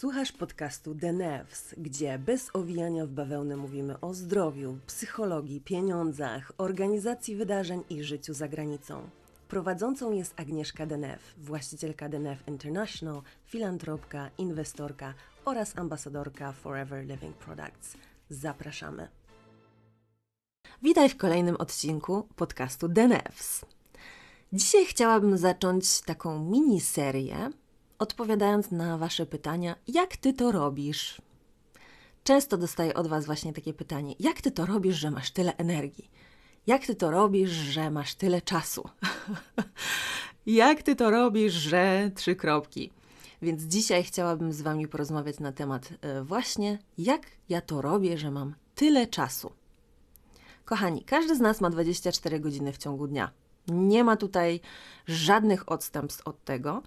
Słuchasz podcastu The Nevs, gdzie bez owijania w bawełnę mówimy o zdrowiu, psychologii, pieniądzach, organizacji wydarzeń i życiu za granicą. Prowadzącą jest Agnieszka Denef, właścicielka Denef International, filantropka, inwestorka oraz ambasadorka Forever Living Products. Zapraszamy. Witaj w kolejnym odcinku podcastu The Nevs. Dzisiaj chciałabym zacząć taką miniserię odpowiadając na Wasze pytania, jak Ty to robisz? Często dostaję od Was właśnie takie pytanie: jak Ty to robisz, że masz tyle energii? Jak Ty to robisz, że masz tyle czasu? jak Ty to robisz, że trzy kropki? Więc dzisiaj chciałabym z Wami porozmawiać na temat e, właśnie, jak ja to robię, że mam tyle czasu. Kochani, każdy z nas ma 24 godziny w ciągu dnia. Nie ma tutaj żadnych odstępstw od tego.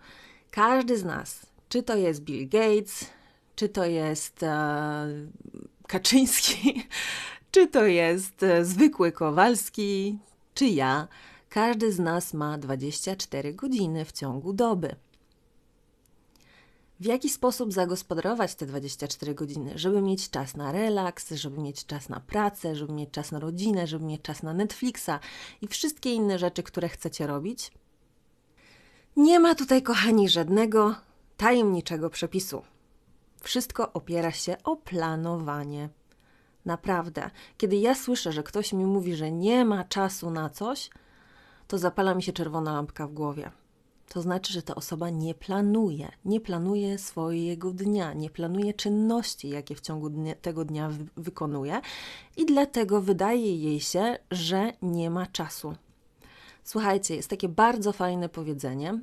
Każdy z nas, czy to jest Bill Gates, czy to jest e, Kaczyński, czy to jest e, zwykły Kowalski, czy ja, każdy z nas ma 24 godziny w ciągu doby. W jaki sposób zagospodarować te 24 godziny, żeby mieć czas na relaks, żeby mieć czas na pracę, żeby mieć czas na rodzinę, żeby mieć czas na Netflixa i wszystkie inne rzeczy, które chcecie robić? Nie ma tutaj, kochani, żadnego tajemniczego przepisu. Wszystko opiera się o planowanie. Naprawdę, kiedy ja słyszę, że ktoś mi mówi, że nie ma czasu na coś, to zapala mi się czerwona lampka w głowie. To znaczy, że ta osoba nie planuje, nie planuje swojego dnia, nie planuje czynności, jakie w ciągu dnia, tego dnia wy wykonuje, i dlatego wydaje jej się, że nie ma czasu. Słuchajcie, jest takie bardzo fajne powiedzenie.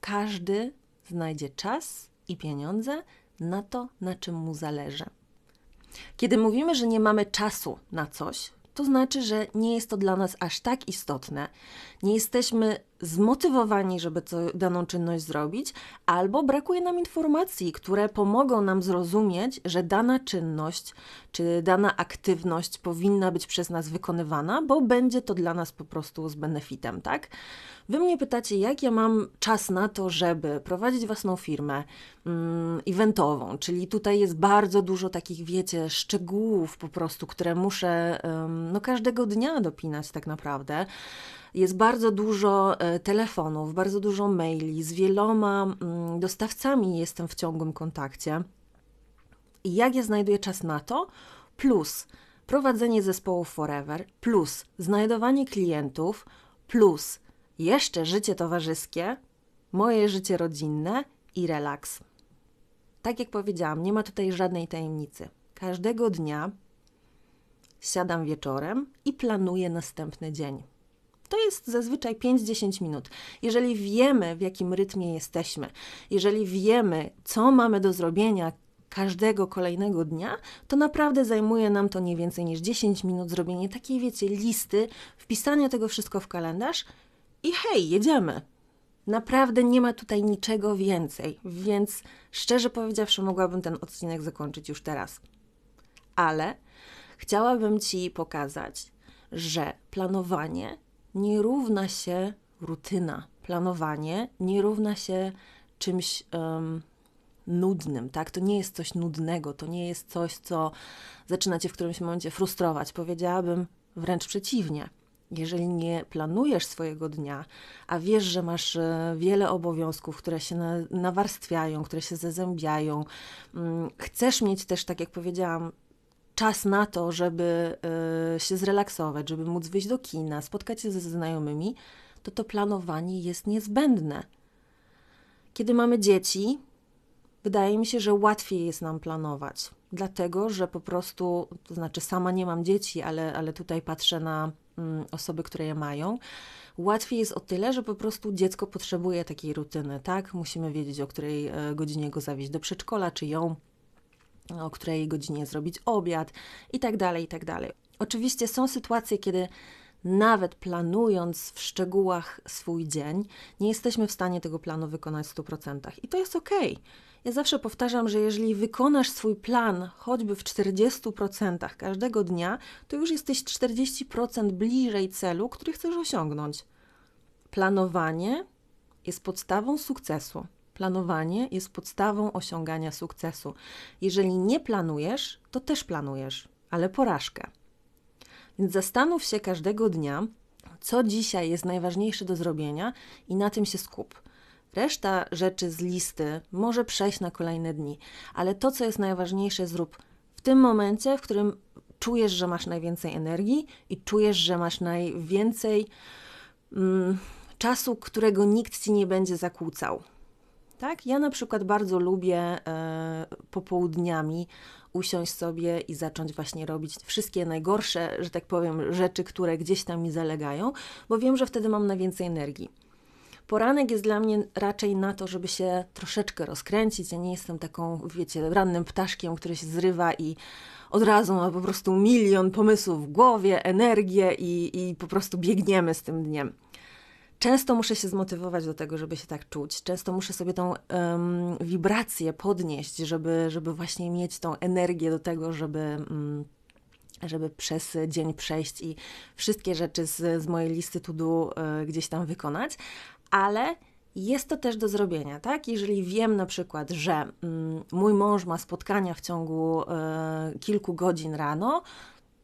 Każdy znajdzie czas i pieniądze na to, na czym mu zależy. Kiedy mówimy, że nie mamy czasu na coś, to znaczy, że nie jest to dla nas aż tak istotne, nie jesteśmy zmotywowani, żeby to, daną czynność zrobić, albo brakuje nam informacji, które pomogą nam zrozumieć, że dana czynność czy dana aktywność powinna być przez nas wykonywana, bo będzie to dla nas po prostu z benefitem, tak? Wy mnie pytacie, jak ja mam czas na to, żeby prowadzić własną firmę mm, eventową, czyli tutaj jest bardzo dużo takich, wiecie, szczegółów po prostu, które muszę no, każdego dnia dopinać tak naprawdę. Jest bardzo dużo e, telefonów, bardzo dużo maili, z wieloma mm, dostawcami jestem w ciągłym kontakcie. I jak ja znajduję czas na to? Plus prowadzenie zespołu Forever, plus znajdowanie klientów, plus jeszcze życie towarzyskie, moje życie rodzinne i relaks. Tak jak powiedziałam, nie ma tutaj żadnej tajemnicy. Każdego dnia siadam wieczorem i planuję następny dzień. To jest zazwyczaj 5-10 minut. Jeżeli wiemy, w jakim rytmie jesteśmy, jeżeli wiemy, co mamy do zrobienia każdego kolejnego dnia, to naprawdę zajmuje nam to nie więcej niż 10 minut zrobienie takiej, wiecie, listy, wpisania tego wszystko w kalendarz i hej, jedziemy. Naprawdę nie ma tutaj niczego więcej, więc szczerze powiedziawszy, mogłabym ten odcinek zakończyć już teraz. Ale chciałabym Ci pokazać, że planowanie nie równa się rutyna. Planowanie nie równa się czymś um, nudnym, tak? To nie jest coś nudnego, to nie jest coś, co zaczyna cię w którymś momencie frustrować. Powiedziałabym wręcz przeciwnie. Jeżeli nie planujesz swojego dnia, a wiesz, że masz e, wiele obowiązków, które się nawarstwiają, które się zazębiają, mm, chcesz mieć też, tak jak powiedziałam, czas na to, żeby y, się zrelaksować, żeby móc wyjść do kina, spotkać się ze znajomymi, to to planowanie jest niezbędne. Kiedy mamy dzieci, wydaje mi się, że łatwiej jest nam planować, dlatego że po prostu, to znaczy sama nie mam dzieci, ale, ale tutaj patrzę na mm, osoby, które je mają. Łatwiej jest o tyle, że po prostu dziecko potrzebuje takiej rutyny, tak? Musimy wiedzieć, o której e, godzinie go zawieźć do przedszkola, czy ją o której godzinie zrobić obiad i tak dalej, i tak dalej. Oczywiście są sytuacje, kiedy nawet planując w szczegółach swój dzień, nie jesteśmy w stanie tego planu wykonać w 100%. I to jest ok. Ja zawsze powtarzam, że jeżeli wykonasz swój plan choćby w 40% każdego dnia, to już jesteś 40% bliżej celu, który chcesz osiągnąć. Planowanie jest podstawą sukcesu. Planowanie jest podstawą osiągania sukcesu. Jeżeli nie planujesz, to też planujesz, ale porażkę. Więc zastanów się każdego dnia, co dzisiaj jest najważniejsze do zrobienia i na tym się skup. Reszta rzeczy z listy może przejść na kolejne dni, ale to, co jest najważniejsze, zrób w tym momencie, w którym czujesz, że masz najwięcej energii i czujesz, że masz najwięcej mm, czasu, którego nikt ci nie będzie zakłócał. Tak? Ja na przykład bardzo lubię e, popołudniami usiąść sobie i zacząć właśnie robić wszystkie najgorsze, że tak powiem, rzeczy, które gdzieś tam mi zalegają, bo wiem, że wtedy mam najwięcej energii. Poranek jest dla mnie raczej na to, żeby się troszeczkę rozkręcić. Ja nie jestem taką, wiecie, rannym ptaszkiem, który się zrywa i od razu ma po prostu milion pomysłów w głowie, energię i, i po prostu biegniemy z tym dniem. Często muszę się zmotywować do tego, żeby się tak czuć. Często muszę sobie tą um, wibrację podnieść, żeby, żeby właśnie mieć tą energię do tego, żeby. Um, żeby przez dzień przejść i wszystkie rzeczy z, z mojej listy to do y, gdzieś tam wykonać, ale jest to też do zrobienia, tak? Jeżeli wiem na przykład, że mm, mój mąż ma spotkania w ciągu y, kilku godzin rano,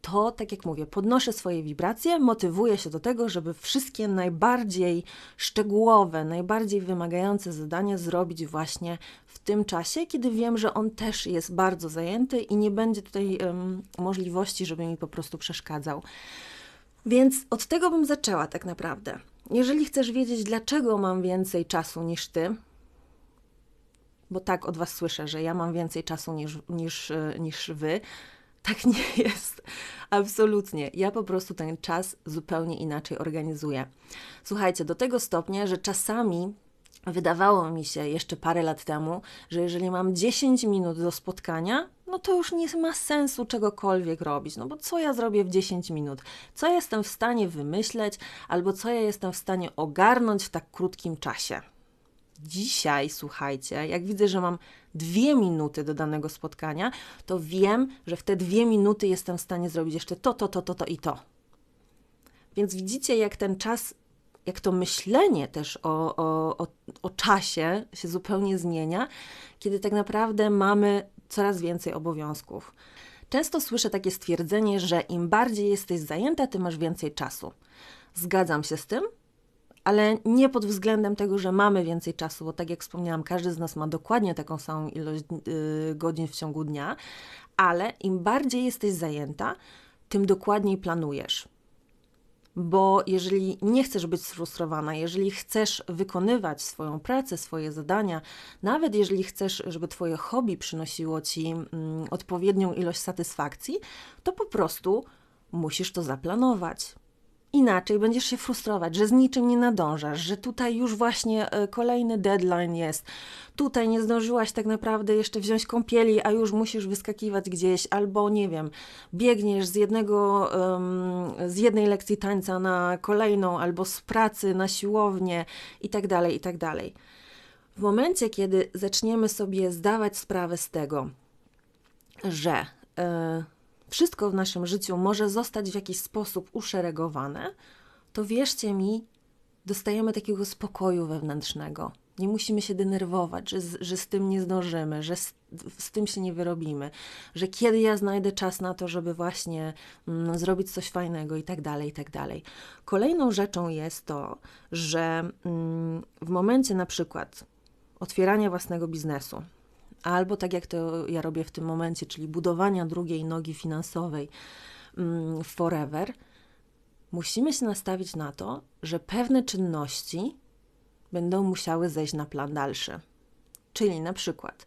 to, tak jak mówię, podnoszę swoje wibracje, motywuję się do tego, żeby wszystkie najbardziej szczegółowe, najbardziej wymagające zadania zrobić właśnie w tym czasie, kiedy wiem, że on też jest bardzo zajęty i nie będzie tutaj um, możliwości, żeby mi po prostu przeszkadzał. Więc od tego bym zaczęła tak naprawdę. Jeżeli chcesz wiedzieć, dlaczego mam więcej czasu niż ty, bo tak od Was słyszę, że ja mam więcej czasu niż, niż, e, niż Wy, tak nie jest. Absolutnie. Ja po prostu ten czas zupełnie inaczej organizuję. Słuchajcie, do tego stopnia, że czasami wydawało mi się jeszcze parę lat temu, że jeżeli mam 10 minut do spotkania, no to już nie ma sensu czegokolwiek robić. No bo co ja zrobię w 10 minut? Co jestem w stanie wymyśleć, albo co ja jestem w stanie ogarnąć w tak krótkim czasie? Dzisiaj, słuchajcie, jak widzę, że mam dwie minuty do danego spotkania, to wiem, że w te dwie minuty jestem w stanie zrobić jeszcze to, to, to, to, to i to. Więc widzicie, jak ten czas, jak to myślenie też o, o, o, o czasie się zupełnie zmienia, kiedy tak naprawdę mamy coraz więcej obowiązków. Często słyszę takie stwierdzenie, że im bardziej jesteś zajęta, tym masz więcej czasu. Zgadzam się z tym, ale nie pod względem tego, że mamy więcej czasu, bo tak jak wspomniałam, każdy z nas ma dokładnie taką samą ilość yy, godzin w ciągu dnia, ale im bardziej jesteś zajęta, tym dokładniej planujesz. Bo jeżeli nie chcesz być sfrustrowana, jeżeli chcesz wykonywać swoją pracę, swoje zadania, nawet jeżeli chcesz, żeby Twoje hobby przynosiło Ci mm, odpowiednią ilość satysfakcji, to po prostu musisz to zaplanować Inaczej będziesz się frustrować, że z niczym nie nadążasz, że tutaj już właśnie e, kolejny deadline jest. Tutaj nie zdążyłaś tak naprawdę jeszcze wziąć kąpieli, a już musisz wyskakiwać gdzieś, albo nie wiem, biegniesz z jednego, z jednej lekcji tańca na kolejną, albo z pracy na siłownię i tak dalej, i tak dalej. W momencie, kiedy zaczniemy sobie zdawać sprawę z tego, że. Wszystko w naszym życiu może zostać w jakiś sposób uszeregowane, to wierzcie mi, dostajemy takiego spokoju wewnętrznego. Nie musimy się denerwować, że z, że z tym nie zdążymy, że z, z, tym się nie wyrobimy, że kiedy ja znajdę czas na to, żeby właśnie mm, zrobić coś fajnego i tak dalej, i tak dalej. Kolejną rzeczą jest to, że mm, w momencie na przykład otwierania własnego biznesu, albo tak jak to ja robię w tym momencie, czyli budowania drugiej nogi finansowej mm, forever, musimy się nastawić na to, że pewne czynności będą musiały zejść na plan dalszy. Czyli na przykład,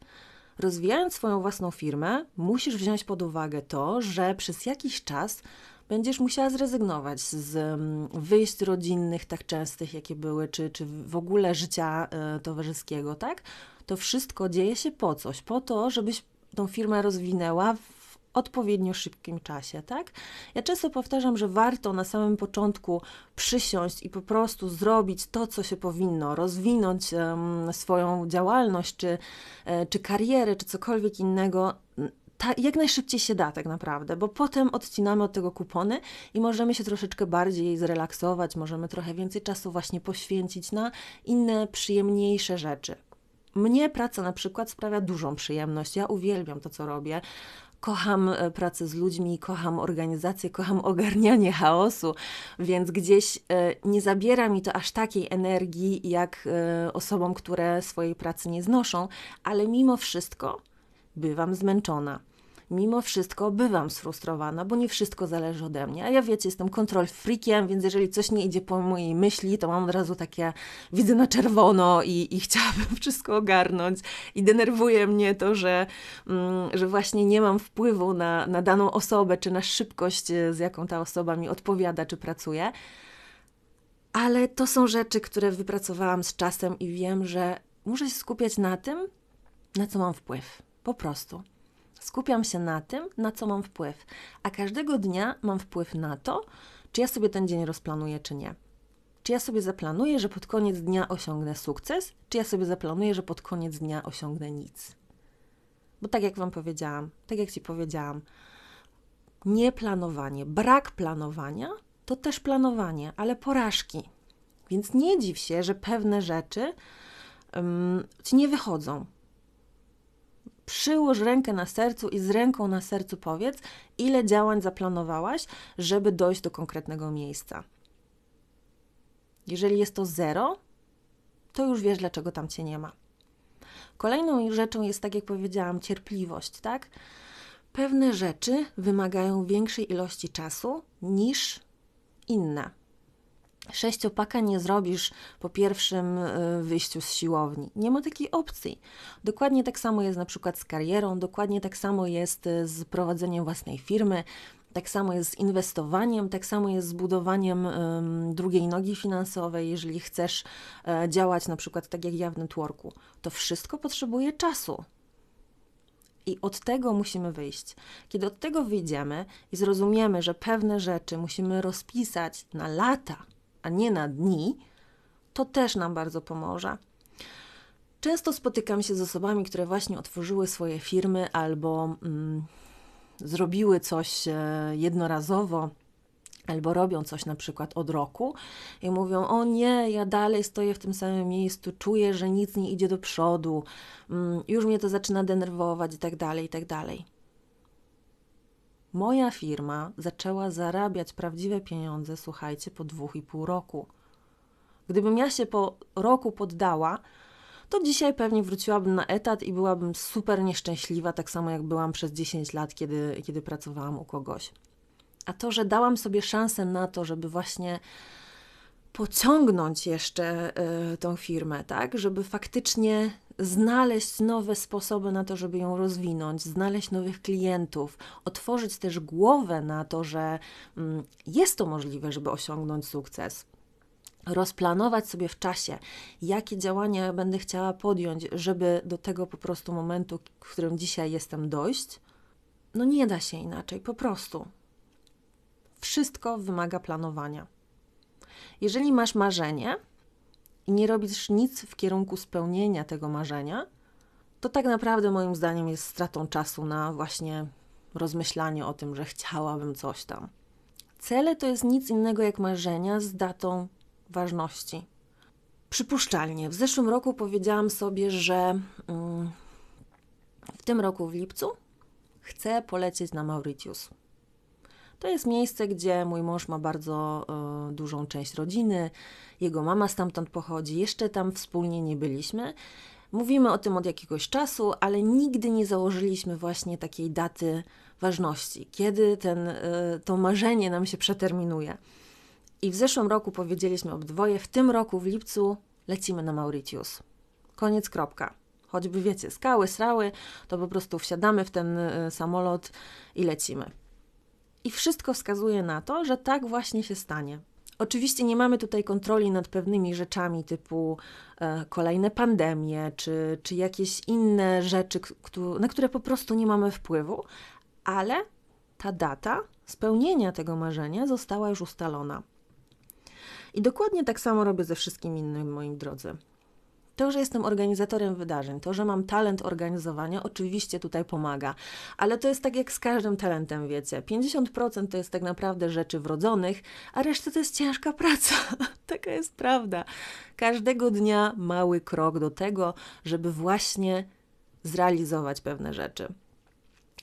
rozwijając swoją własną firmę, musisz wziąć pod uwagę to, że przez jakiś czas będziesz musiała zrezygnować z mm, wyjść rodzinnych, tak częstych, jakie były, czy, czy w ogóle życia y, towarzyskiego, tak? To wszystko dzieje się po coś, po to, żebyś tą firmę rozwinęła w odpowiednio szybkim czasie, tak? Ja często powtarzam, że warto na samym początku przysiąść i po prostu zrobić to, co się powinno, rozwinąć um, swoją działalność, czy, e, czy karierę, czy cokolwiek innego ta, jak najszybciej się da tak naprawdę, bo potem odcinamy od tego kupony i możemy się troszeczkę bardziej zrelaksować, możemy trochę więcej czasu właśnie poświęcić na inne, przyjemniejsze rzeczy. Mnie praca na przykład sprawia dużą przyjemność. Ja uwielbiam to, co robię. Kocham e, pracę z ludźmi, kocham organizację, kocham ogarnianie chaosu, więc gdzieś e, nie zabiera mi to aż takiej energii jak e, osobom, które swojej pracy nie znoszą, ale mimo wszystko bywam zmęczona mimo wszystko bywam sfrustrowana, bo nie wszystko zależy ode mnie. A ja wiecie, jestem kontrol freakiem, więc jeżeli coś nie idzie po mojej myśli, to mam od razu takie, widzę na czerwono i, i chciałabym wszystko ogarnąć. I denerwuje mnie to, że, mm, że właśnie nie mam wpływu na, na daną osobę, czy na szybkość, e, z jaką ta osoba mi odpowiada, czy pracuje. Ale to są rzeczy, które wypracowałam z czasem i wiem, że muszę się skupiać na tym, na co mam wpływ. Po prostu. Skupiam się na tym, na co mam wpływ, a każdego dnia mam wpływ na to, czy ja sobie ten dzień rozplanuję, czy nie. Czy ja sobie zaplanuję, że pod koniec dnia osiągnę sukces, czy ja sobie zaplanuję, że pod koniec dnia osiągnę nic. Bo tak jak Wam powiedziałam, tak jak Ci powiedziałam, nieplanowanie, brak planowania to też planowanie, ale porażki. Więc nie dziw się, że pewne rzeczy um, ci nie wychodzą, przyłóż rękę na sercu i z ręką na sercu powiedz, ile działań zaplanowałaś, żeby dojść do konkretnego miejsca. Jeżeli jest to zero, to już wiesz, dlaczego tam cię nie ma. Kolejną rzeczą jest, tak jak powiedziałam, cierpliwość, tak? Pewne rzeczy wymagają większej ilości czasu niż inne. Sześciopaka nie zrobisz po pierwszym e, wyjściu z siłowni. Nie ma takiej opcji. Dokładnie tak samo jest na przykład z karierą, dokładnie tak samo jest e, z prowadzeniem własnej firmy, tak samo jest z inwestowaniem, tak samo jest z budowaniem drugiej nogi finansowej, jeżeli chcesz um, działać na przykład tak jak ja w networku. To wszystko potrzebuje czasu. I od tego musimy wyjść. Kiedy od tego wyjdziemy i zrozumiemy, że pewne rzeczy musimy rozpisać na lata, a nie na dni, to też nam bardzo pomoże. Często spotykam się z osobami, które właśnie otworzyły swoje firmy albo mm, zrobiły coś e, jednorazowo, albo robią coś na przykład od roku i mówią: O nie, ja dalej stoję w tym samym miejscu, czuję, że nic nie idzie do przodu, mm, już mnie to zaczyna denerwować i tak dalej, i tak dalej. Moja firma zaczęła zarabiać prawdziwe pieniądze, słuchajcie, po dwóch i pół roku. Gdybym ja się po roku poddała, to dzisiaj pewnie wróciłabym na etat i byłabym super nieszczęśliwa, tak samo jak byłam przez 10 lat, kiedy, kiedy pracowałam u kogoś. A to, że dałam sobie szansę na to, żeby właśnie pociągnąć jeszcze y, tą firmę, tak, żeby faktycznie znaleźć nowe sposoby na to, żeby ją rozwinąć, znaleźć nowych klientów, otworzyć też głowę na to, że mm, jest to możliwe, żeby osiągnąć sukces rozplanować sobie w czasie, jakie działania będę chciała podjąć, żeby do tego po prostu momentu, w którym dzisiaj jestem, dojść, no nie da się inaczej, po prostu. Wszystko wymaga planowania. Jeżeli masz marzenie, i nie robisz nic w kierunku spełnienia tego marzenia, to tak naprawdę moim zdaniem jest stratą czasu na właśnie rozmyślanie o tym, że chciałabym coś tam. Cele to jest nic innego jak marzenia z datą ważności. Przypuszczalnie, w zeszłym roku powiedziałam sobie, że mm, w tym roku w lipcu chcę polecieć na Mauritius. To jest miejsce, gdzie mój mąż ma bardzo y, dużą część rodziny, jego mama stamtąd pochodzi, jeszcze tam wspólnie nie byliśmy. Mówimy o tym od jakiegoś czasu, ale nigdy nie założyliśmy właśnie takiej daty ważności, kiedy ten, y, to marzenie nam się przeterminuje. I w zeszłym roku powiedzieliśmy obdwoje, w tym roku w lipcu lecimy na Mauritius. Koniec, kropka. Choćby wiecie, skały, srały, to po prostu wsiadamy w ten y, samolot i lecimy. I wszystko wskazuje na to, że tak właśnie się stanie. Oczywiście nie mamy tutaj kontroli nad pewnymi rzeczami typu e, kolejne pandemie czy, czy jakieś inne rzeczy, na które po prostu nie mamy wpływu, ale ta data spełnienia tego marzenia została już ustalona. I dokładnie tak samo robię ze wszystkim innym, moim drodzy. To, że jestem organizatorem wydarzeń, to, że mam talent organizowania, oczywiście tutaj pomaga, ale to jest tak jak z każdym talentem, wiecie. 50% to jest tak naprawdę rzeczy wrodzonych, a reszta to jest ciężka praca. Taka jest prawda. Każdego dnia mały krok do tego, żeby właśnie zrealizować pewne rzeczy.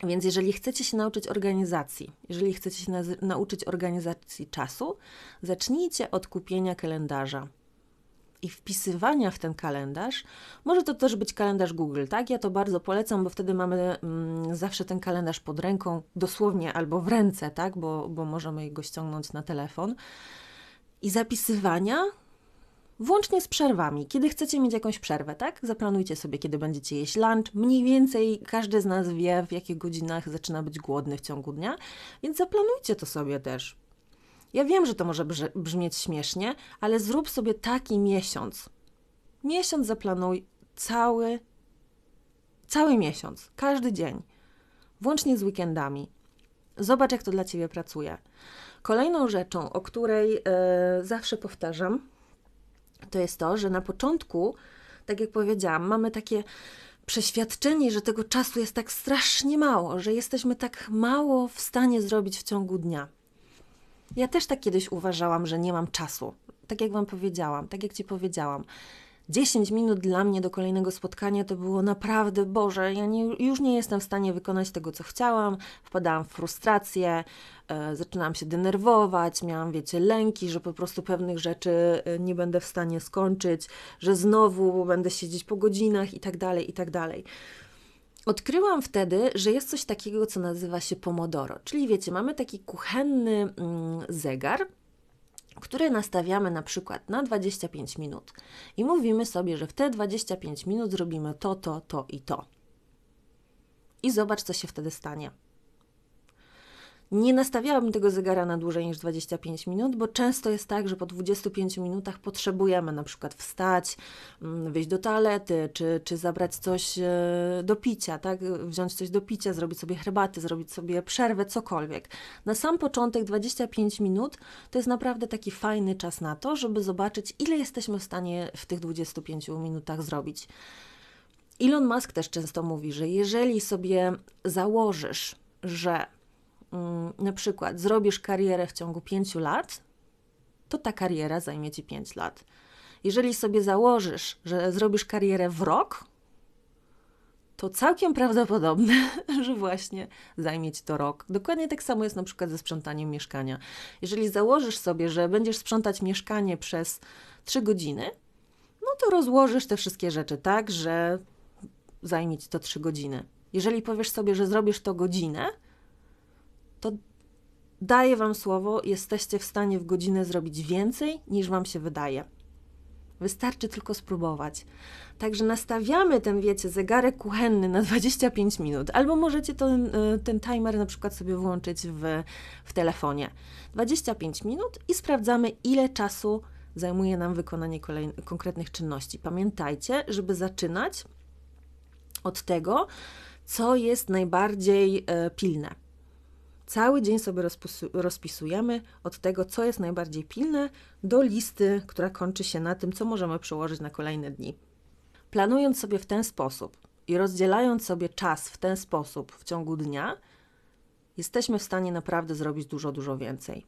Więc jeżeli chcecie się nauczyć organizacji, jeżeli chcecie się nauczyć organizacji czasu, zacznijcie od kupienia kalendarza i wpisywania w ten kalendarz. Może to też być kalendarz Google, tak? Ja to bardzo polecam, bo wtedy mamy mm, zawsze ten kalendarz pod ręką, dosłownie albo w ręce, tak? Bo, bo możemy go ściągnąć na telefon. I zapisywania Włącznie z przerwami. Kiedy chcecie mieć jakąś przerwę, tak? Zaplanujcie sobie, kiedy będziecie jeść lunch. Mniej więcej każdy z nas wie, w jakich godzinach zaczyna być głodny w ciągu dnia, więc zaplanujcie to sobie też. Ja wiem, że to może brzmieć śmiesznie, ale zrób sobie taki miesiąc. Miesiąc zaplanuj cały, cały miesiąc, każdy dzień, włącznie z weekendami. Zobacz, jak to dla ciebie pracuje. Kolejną rzeczą, o której e, zawsze powtarzam, to jest to, że na początku, tak jak powiedziałam, mamy takie przeświadczenie, że tego czasu jest tak strasznie mało, że jesteśmy tak mało w stanie zrobić w ciągu dnia. Ja też tak kiedyś uważałam, że nie mam czasu. Tak jak Wam powiedziałam, tak jak Ci powiedziałam. 10 minut dla mnie do kolejnego spotkania to było naprawdę, Boże, ja nie, już nie jestem w stanie wykonać tego, co chciałam, wpadałam w frustrację, e, zaczynałam się denerwować, miałam, wiecie, lęki, że po prostu pewnych rzeczy e, nie będę w stanie skończyć, że znowu będę siedzieć po godzinach i tak dalej, i tak dalej. Odkryłam wtedy, że jest coś takiego, co nazywa się Pomodoro, czyli wiecie, mamy taki kuchenny mm, zegar, które nastawiamy na przykład na 25 minut i mówimy sobie, że w te 25 minut zrobimy to, to, to i to. I zobacz, co się wtedy stanie. Nie nastawiałabym tego zegara na dłużej niż 25 minut, bo często jest tak, że po 25 minutach potrzebujemy na przykład wstać, mm, wyjść do toalety, czy, czy zabrać coś e, do picia, tak? wziąć coś do picia, zrobić sobie herbaty, zrobić sobie przerwę, cokolwiek. Na sam początek 25 minut to jest naprawdę taki fajny czas na to, żeby zobaczyć, ile jesteśmy w stanie w tych 25 minutach zrobić. Elon Musk też często mówi, że jeżeli sobie założysz, że na przykład zrobisz karierę w ciągu 5 lat, to ta kariera zajmie ci 5 lat. Jeżeli sobie założysz, że zrobisz karierę w rok, to całkiem prawdopodobne, że właśnie zajmie ci to rok. Dokładnie tak samo jest na przykład ze sprzątaniem mieszkania. Jeżeli założysz sobie, że będziesz sprzątać mieszkanie przez 3 godziny, no to rozłożysz te wszystkie rzeczy tak, że zajmie ci to 3 godziny. Jeżeli powiesz sobie, że zrobisz to godzinę, to daję Wam słowo, jesteście w stanie w godzinę zrobić więcej niż Wam się wydaje. Wystarczy tylko spróbować. Także nastawiamy ten, wiecie, zegarek kuchenny na 25 minut, albo możecie ten, y, ten timer na przykład sobie włączyć w, w telefonie. 25 minut i sprawdzamy, ile czasu zajmuje nam wykonanie kolejnych, konkretnych czynności. Pamiętajcie, żeby zaczynać od tego, co jest najbardziej e, pilne. Cały dzień sobie rozpisujemy od tego, co jest najbardziej pilne, do listy, która kończy się na tym, co możemy przełożyć na kolejne dni. Planując sobie w ten sposób i rozdzielając sobie czas w ten sposób w ciągu dnia, jesteśmy w stanie naprawdę zrobić dużo, dużo więcej.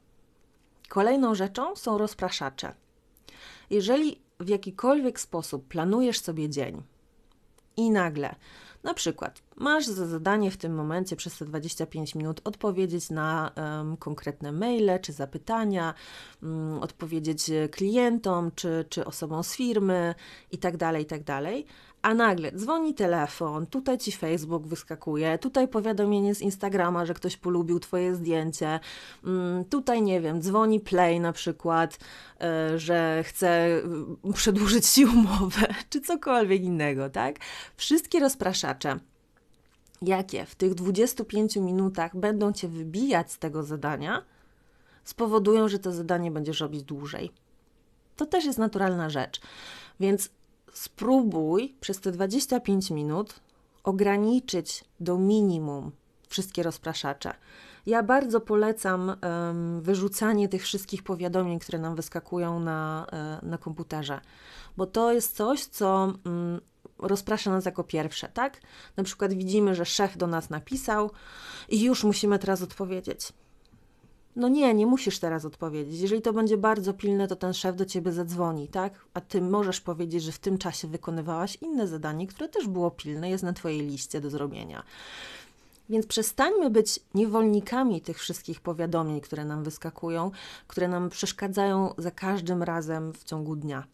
Kolejną rzeczą są rozpraszacze. Jeżeli w jakikolwiek sposób planujesz sobie dzień i nagle na przykład masz za zadanie w tym momencie przez te 25 minut odpowiedzieć na um, konkretne maile czy zapytania, um, odpowiedzieć klientom czy, czy osobom z firmy itd., tak itd., tak a nagle dzwoni telefon, tutaj ci Facebook wyskakuje, tutaj powiadomienie z Instagrama, że ktoś polubił twoje zdjęcie, mm, tutaj nie wiem, dzwoni Play na przykład, e, że chce przedłużyć ci umowę, czy cokolwiek innego, tak? Wszystkie rozpraszacze jakie w tych 25 minutach będą cię wybijać z tego zadania, spowodują, że to zadanie będziesz robić dłużej. To też jest naturalna rzecz. Więc spróbuj przez te 25 minut ograniczyć do minimum wszystkie rozpraszacze. Ja bardzo polecam um, wyrzucanie tych wszystkich powiadomień, które nam wyskakują na, e, na komputerze, bo to jest coś, co um, rozprasza nas jako pierwsze, tak? Na przykład widzimy, że szef do nas napisał i już musimy teraz odpowiedzieć. No nie, nie musisz teraz odpowiedzieć. Jeżeli to będzie bardzo pilne, to ten szef do ciebie zadzwoni, tak? A ty możesz powiedzieć, że w tym czasie wykonywałaś inne zadanie, które też było pilne, jest na twojej liście do zrobienia. Więc przestańmy być niewolnikami tych wszystkich powiadomień, które nam wyskakują, które nam przeszkadzają za każdym razem w ciągu dnia.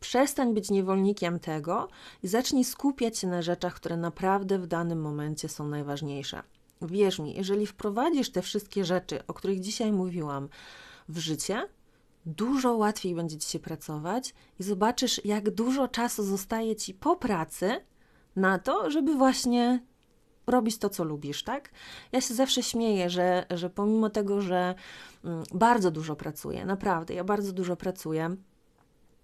Przestań być niewolnikiem tego i zacznij skupiać się na rzeczach, które naprawdę w danym momencie są najważniejsze. Wierz mi, jeżeli wprowadzisz te wszystkie rzeczy, o których dzisiaj mówiłam, w życie, dużo łatwiej będzie ci się pracować i zobaczysz, jak dużo czasu zostaje ci po pracy na to, żeby właśnie robić to, co lubisz, tak? Ja się zawsze śmieję, że, że pomimo tego, że mm, bardzo dużo pracuję, naprawdę, ja bardzo dużo pracuję,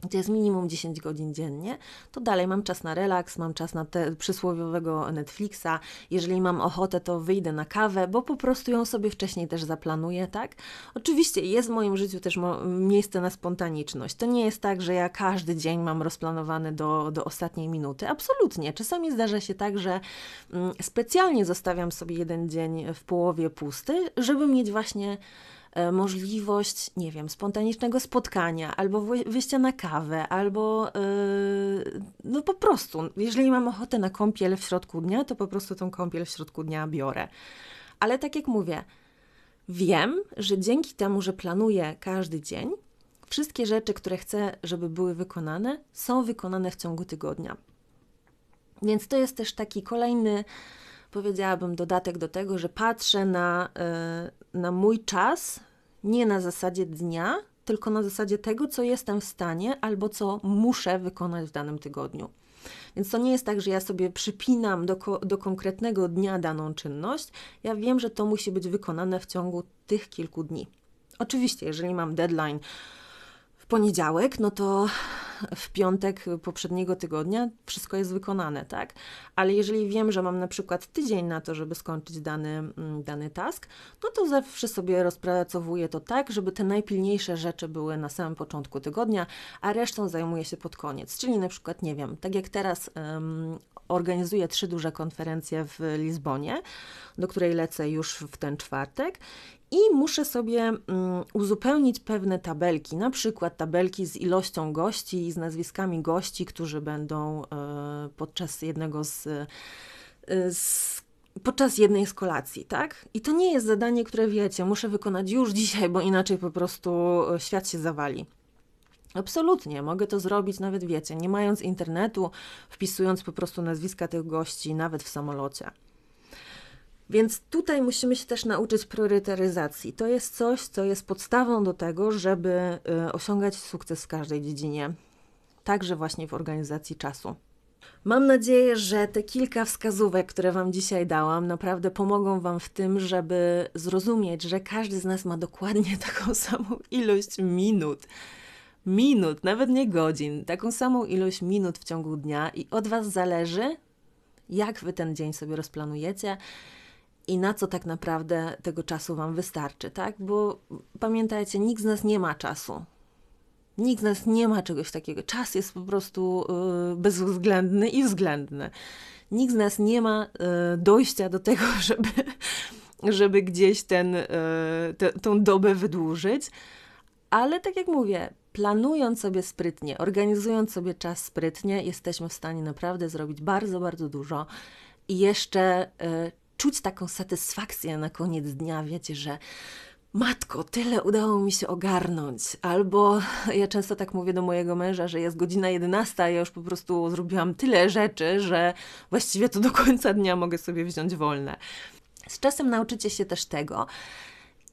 to jest minimum 10 godzin dziennie, to dalej mam czas na relaks, mam czas na te przysłowiowego Netflixa. Jeżeli mam ochotę, to wyjdę na kawę, bo po prostu ją sobie wcześniej też zaplanuję, tak? Oczywiście jest w moim życiu też miejsce na spontaniczność. To nie jest tak, że ja każdy dzień mam rozplanowany do, do ostatniej minuty. Absolutnie. Czasami zdarza się tak, że mm, specjalnie zostawiam sobie jeden dzień w połowie pusty, żeby mieć właśnie możliwość, nie wiem, spontanicznego spotkania, albo wyjścia na kawę, albo yy, no po prostu, jeżeli mam ochotę na kąpiel w środku dnia, to po prostu tą kąpiel w środku dnia biorę. Ale tak jak mówię, wiem, że dzięki temu, że planuję każdy dzień, wszystkie rzeczy, które chcę, żeby były wykonane, są wykonane w ciągu tygodnia. Więc to jest też taki kolejny powiedziałabym, dodatek do tego, że patrzę na, e, na mój czas nie na zasadzie dnia, tylko na zasadzie tego, co jestem w stanie albo co muszę wykonać w danym tygodniu. Więc to nie jest tak, że ja sobie przypinam do, do konkretnego dnia daną czynność. Ja wiem, że to musi być wykonane w ciągu tych kilku dni. Oczywiście, jeżeli mam deadline w poniedziałek, no to w piątek poprzedniego tygodnia wszystko jest wykonane, tak? Ale jeżeli wiem, że mam na przykład tydzień na to, żeby skończyć dany, mm, dany task, no to zawsze sobie rozpracowuję to tak, żeby te najpilniejsze rzeczy były na samym początku tygodnia, a resztą zajmuję się pod koniec. Czyli na przykład, nie wiem, tak jak teraz um, organizuję trzy duże konferencje w Lizbonie, do której lecę już w ten czwartek i muszę sobie mm, uzupełnić pewne tabelki, na przykład tabelki z ilością gości i z nazwiskami gości, którzy będą e, podczas jednego z, e, z podczas jednej z kolacji, tak? I to nie jest zadanie, które wiecie, muszę wykonać już dzisiaj, bo inaczej po prostu e, świat się zawali. Absolutnie, mogę to zrobić nawet, wiecie, nie mając internetu, wpisując po prostu nazwiska tych gości, nawet w samolocie. Więc tutaj musimy się też nauczyć priorytetyzacji. To jest coś, co jest podstawą do tego, żeby y, osiągać sukces w każdej dziedzinie, także właśnie w organizacji czasu. Mam nadzieję, że te kilka wskazówek, które Wam dzisiaj dałam, naprawdę pomogą Wam w tym, żeby zrozumieć, że każdy z nas ma dokładnie taką samą ilość minut. Minut, nawet nie godzin, taką samą ilość minut w ciągu dnia i od Was zależy, jak Wy ten dzień sobie rozplanujecie i na co tak naprawdę tego czasu Wam wystarczy, tak? Bo pamiętajcie, nikt z nas nie ma czasu. Nikt z nas nie ma czegoś takiego. Czas jest po prostu yy, bezwzględny i względny. Nikt z nas nie ma yy, dojścia do tego, żeby, żeby gdzieś ten, yy, te, tą dobę wydłużyć. Ale tak jak mówię, planując sobie sprytnie, organizując sobie czas sprytnie, jesteśmy w stanie naprawdę zrobić bardzo, bardzo dużo i jeszcze y, czuć taką satysfakcję na koniec dnia, wiecie, że matko, tyle udało mi się ogarnąć. Albo ja często tak mówię do mojego męża, że jest godzina 11, a ja już po prostu zrobiłam tyle rzeczy, że właściwie to do końca dnia mogę sobie wziąć wolne. Z czasem nauczycie się też tego,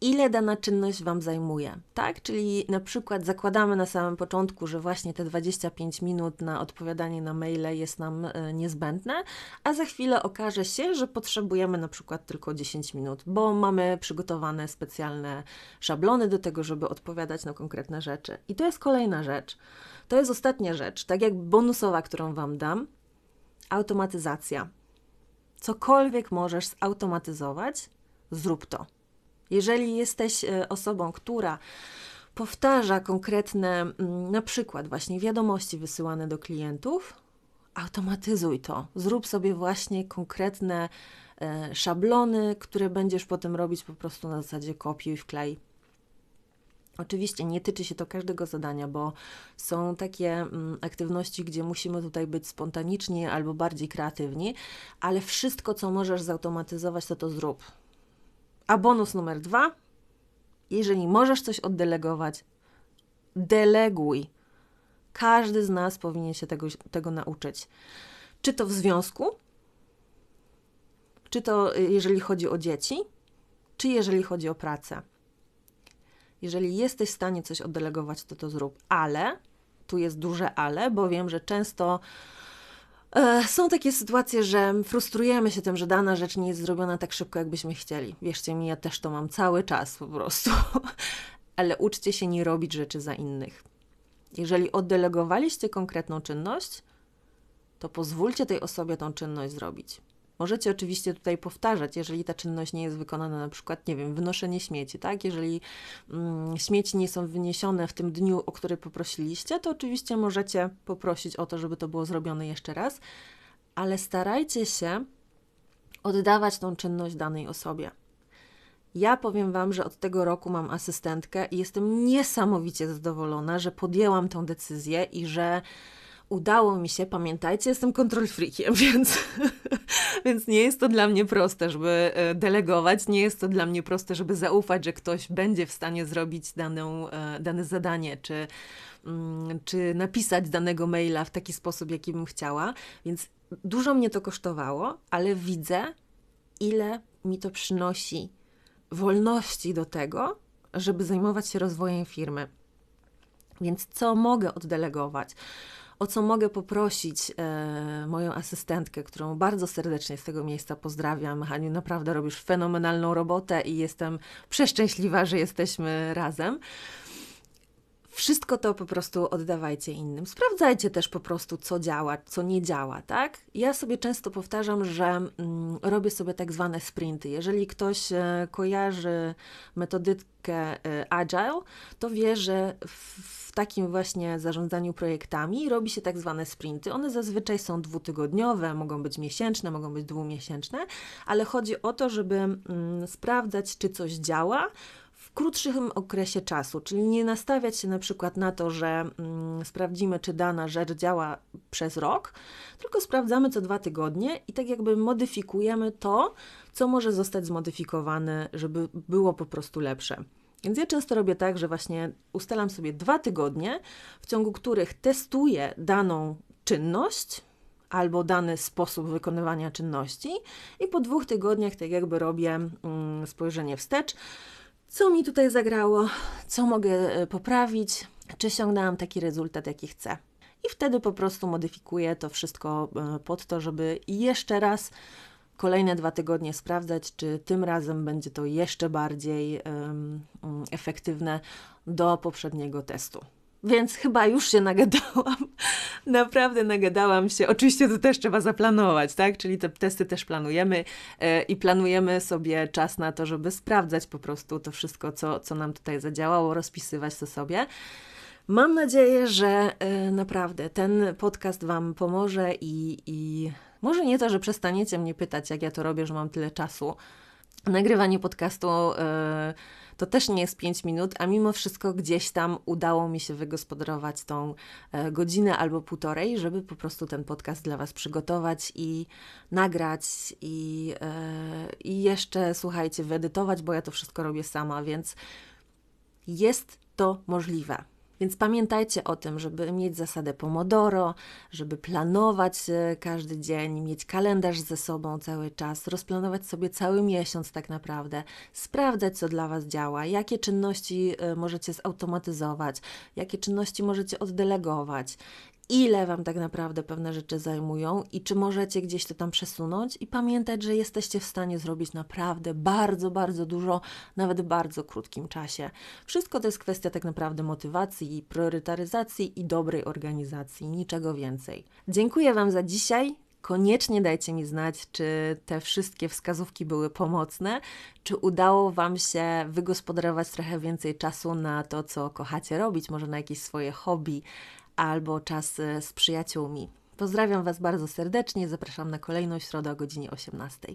ile dana czynność Wam zajmuje, tak? Czyli na przykład zakładamy na samym początku, że właśnie te 25 minut na odpowiadanie na maile jest nam e, niezbędne, a za chwilę okaże się, że potrzebujemy na przykład tylko 10 minut, bo mamy przygotowane specjalne szablony do tego, żeby odpowiadać na konkretne rzeczy. I to jest kolejna rzecz. To jest ostatnia rzecz, tak jak bonusowa, którą Wam dam, automatyzacja. Cokolwiek możesz zautomatyzować, zrób to. Jeżeli jesteś e, osobą, która powtarza konkretne, mm, na przykład właśnie wiadomości wysyłane do klientów, automatyzuj to. Zrób sobie właśnie konkretne e, szablony, które będziesz potem robić po prostu na zasadzie kopiuj, wklej. Oczywiście nie tyczy się to każdego zadania, bo są takie mm, aktywności, gdzie musimy tutaj być spontaniczni albo bardziej kreatywni, ale wszystko, co możesz zautomatyzować, to to zrób. A bonus numer dwa, jeżeli możesz coś oddelegować, deleguj. Każdy z nas powinien się tego, tego nauczyć. Czy to w związku, czy to y, jeżeli chodzi o dzieci, czy jeżeli chodzi o pracę. Jeżeli jesteś w stanie coś oddelegować, to to zrób. Ale, tu jest duże ale, bo wiem, że często są takie sytuacje, że frustrujemy się tym, że dana rzecz nie jest zrobiona tak szybko, jakbyśmy chcieli. Wierzcie mi, ja też to mam cały czas po prostu. ale uczcie się nie robić rzeczy za innych. Jeżeli oddelegowaliście konkretną czynność, to pozwólcie tej osobie tą czynność zrobić. Możecie oczywiście tutaj powtarzać, jeżeli ta czynność nie jest wykonana, na przykład, nie wiem, wynoszenie śmieci, tak? Jeżeli mm, śmieci nie są wyniesione w tym dniu, o który poprosiliście, to oczywiście możecie poprosić o to, żeby to było zrobione jeszcze raz, ale starajcie się oddawać tą czynność danej osobie. Ja powiem Wam, że od tego roku mam asystentkę i jestem niesamowicie zadowolona, że podjęłam tę decyzję i że udało mi się, pamiętajcie, jestem kontrol freakiem, więc, więc nie jest to dla mnie proste, żeby e, delegować, nie jest to dla mnie proste, żeby zaufać, że ktoś będzie w stanie zrobić daną, e, dane zadanie, czy, mm, czy napisać danego maila w taki sposób, jaki bym chciała, więc dużo mnie to kosztowało, ale widzę, ile mi to przynosi wolności do tego, żeby zajmować się rozwojem firmy. Więc co mogę oddelegować? O co mogę poprosić e, moją asystentkę, którą bardzo serdecznie z tego miejsca pozdrawiam. Haniu, naprawdę robisz fenomenalną robotę i jestem przeszczęśliwa, że jesteśmy razem. Wszystko to po prostu oddawajcie innym. Sprawdzajcie też po prostu, co działa, co nie działa, tak? Ja sobie często powtarzam, że mm, robię sobie tak zwane sprinty. Jeżeli ktoś e, kojarzy metodykę e, Agile, to wie, że w takim właśnie zarządzaniu projektami robi się tak zwane sprinty. One zazwyczaj są dwutygodniowe, mogą być miesięczne, mogą być dwumiesięczne, ale chodzi o to, żeby mm, sprawdzać, czy coś działa, w krótszym okresie czasu, czyli nie nastawiać się na przykład na to, że mm, sprawdzimy, czy dana rzecz działa przez rok, tylko sprawdzamy co dwa tygodnie i tak jakby modyfikujemy to, co może zostać zmodyfikowane, żeby było po prostu lepsze. Więc ja często robię tak, że właśnie ustalam sobie dwa tygodnie, w ciągu których testuję daną czynność, albo dany sposób wykonywania czynności, i po dwóch tygodniach, tak jakby robię mm, spojrzenie wstecz, co mi tutaj zagrało, co mogę e, poprawić, czy osiągnęłam taki rezultat, jaki chcę. I wtedy po prostu modyfikuję to wszystko e, pod to, żeby jeszcze raz kolejne dwa tygodnie sprawdzać, czy tym razem będzie to jeszcze bardziej um, efektywne do poprzedniego testu. Więc chyba już się nagadałam. Naprawdę nagadałam się. Oczywiście to też trzeba zaplanować, tak? Czyli te testy też planujemy e, i planujemy sobie czas na to, żeby sprawdzać po prostu to wszystko, co, co nam tutaj zadziałało, rozpisywać to sobie. Mam nadzieję, że e, naprawdę ten podcast Wam pomoże i, i może nie to, że przestaniecie mnie pytać, jak ja to robię, że mam tyle czasu. Nagrywanie podcastu. E, to też nie jest 5 minut, a mimo wszystko gdzieś tam udało mi się wygospodarować tą e, godzinę albo półtorej, żeby po prostu ten podcast dla Was przygotować i nagrać i, e, i jeszcze, słuchajcie, wyedytować, bo ja to wszystko robię sama, więc jest to możliwe. Więc pamiętajcie o tym, żeby mieć zasadę Pomodoro, żeby planować e, każdy dzień, mieć kalendarz ze sobą cały czas, rozplanować sobie cały miesiąc tak naprawdę, sprawdzać, co dla Was działa, jakie czynności e, możecie zautomatyzować, jakie czynności możecie oddelegować, ile Wam tak naprawdę pewne rzeczy zajmują i czy możecie gdzieś to tam przesunąć i pamiętać, że jesteście w stanie zrobić naprawdę bardzo, bardzo dużo, nawet w bardzo krótkim czasie. Wszystko to jest kwestia tak naprawdę motywacji, priorytaryzacji i dobrej organizacji, niczego więcej. Dziękuję Wam za dzisiaj. Koniecznie dajcie mi znać, czy te wszystkie wskazówki były pomocne, czy udało Wam się wygospodarować trochę więcej czasu na to, co kochacie robić, może na jakieś swoje hobby albo czas e, z przyjaciółmi. Pozdrawiam Was bardzo serdecznie, zapraszam na kolejną środę o godzinie 18.